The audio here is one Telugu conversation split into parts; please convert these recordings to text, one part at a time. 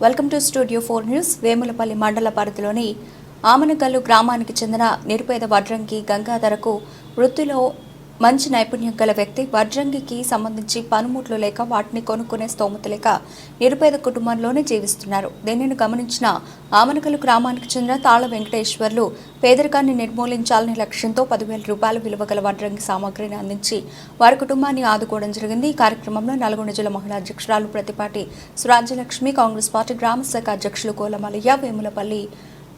Welcome to studio four news Vemulapalli మండల పరిధిలోని ఆమనగల్లు గ్రామానికి చెందిన నిరుపేద వడ్రంగి గంగాధరకు వృత్తిలో మంచి నైపుణ్యం గల వ్యక్తి వడ్రంగికి సంబంధించి పనిముట్లు లేక వాటిని కొనుక్కునే స్తోమత లేక నిరుపేద కుటుంబంలోనే జీవిస్తున్నారు. దీనిని గమనించిన ఆమనకలు గ్రామానికి చెందిన తాళ వెంకటేశ్వర్లు పేదరికాన్ని నిర్మూలించాలనే లక్ష్యంతో పదివేల రూపాయల విలువ గల వడ్రంగి సామాగ్రిని అందించి వారి కుటుంబాన్ని ఆదుకోవడం జరిగింది. ఈ కార్యక్రమంలో నల్గొండ జిల్లా మహిళా అధ్యక్షురాలు ప్రతిపాటి సురాజ్యలక్ష్మి కాంగ్రెస్ పార్టీ గ్రామ శాఖ అధ్యక్షులు కోలమలయ్య వేములపల్లి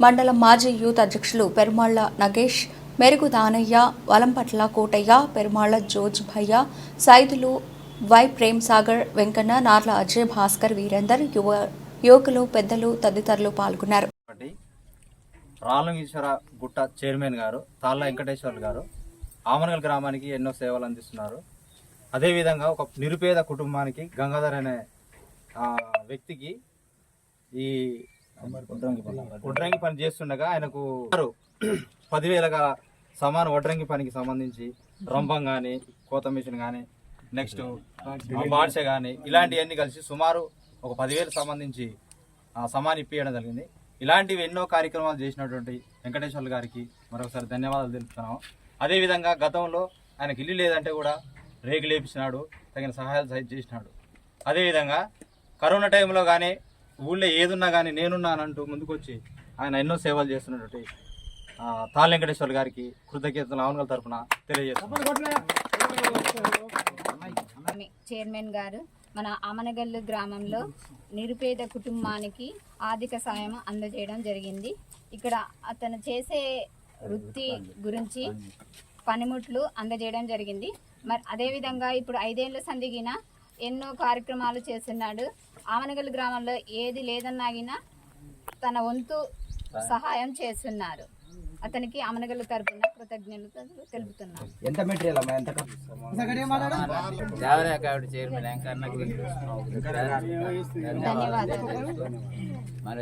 మండలం మాజీ యూత్ అధ్యక్షులు పెరుమాళ్ళ నగేష్ మెరుగు దానయ్య వలంపట్ల కోటయ్య పెరుమాళ్ళ జోజ్ భయ్య సైదులు వై ప్రేమ్ సాగర్ వెంకన్న నార్ల అజయ్ భాస్కర్ వీరేందర్ యువ యువకులు పెద్దలు తదితరులు పాల్గొన్నారు. రాలంగీశ్వర గుట్ట చైర్మన్ గారు తాళ్ళ వెంకటేశ్వర్లు గారు ఆమనగల్ గ్రామానికి ఎన్నో సేవలు అందిస్తున్నారు. అదేవిధంగా ఒక నిరుపేద కుటుంబానికి గంగాధర్ అనే ఆ, వ్యక్తికి ఈ వడ్రంగి పని చేస్తుండగా ఆయనకు పదివేలగా సమాన వడ్రంగి పనికి సంబంధించి రంభం కానీ కోత మిషన్ కానీ నెక్స్ట్ బాడ్సే కానీ ఇలాంటివన్నీ కలిసి సుమారు ఒక పదివేలకు సంబంధించి ఆ, సమాన్ ఇప్పించడం జరిగింది. ఇలాంటివి ఎన్నో కార్యక్రమాలు చేసినటువంటి వెంకటేశ్వర్లు గారికి మరొకసారి ధన్యవాదాలు తెలుపుతున్నాము. అదేవిధంగా గతంలో ఆయనకి ఇల్లు లేదంటే కూడా రేగులు వేపించినాడు తగిన సహాయాలు సహా చేసినాడు. అదేవిధంగా కరోనా టైంలో కానీ ఊళ్ళో ఏదున్నా కానీ నేనున్నానంటూ ముందుకొచ్చి ఆయన ఎన్నో సేవలు చేస్తున్నటువంటి ఆ, తాళ్ళ వెంకటేశ్వర్లు గారికి కృతజ్ఞతలు ఆవనగల తరపున తెలియజేస్తున్నాను ఆమె చైర్మన్ గారు మన అమనగల్లు గ్రామంలో నిరుపేద కుటుంబానికి ఆర్థిక సాయం అందజేయడం జరిగింది. ఇక్కడ అతను చేసే వృత్తి గురించి పనిముట్లు అందజేయడం జరిగింది. మరి అదేవిధంగా ఇప్పుడు ఐదేళ్ళు సందిగిన ఎన్నో కార్యక్రమాలు చేస్తున్నాడు. ఆమనగల్లు గ్రామంలో ఏది లేదన్నాగినా తన వంతు సహాయం చేస్తున్నారు. అతనికి అమనగల్లు తరపున కృతజ్ఞతలు తెలుపుతున్నాను ఎంత మెటీరియల్ అమ్మా? ఎంత జావరా కాబట్టి చైర్మన్ వెంకన్నకి ధన్యవాదాలు. మన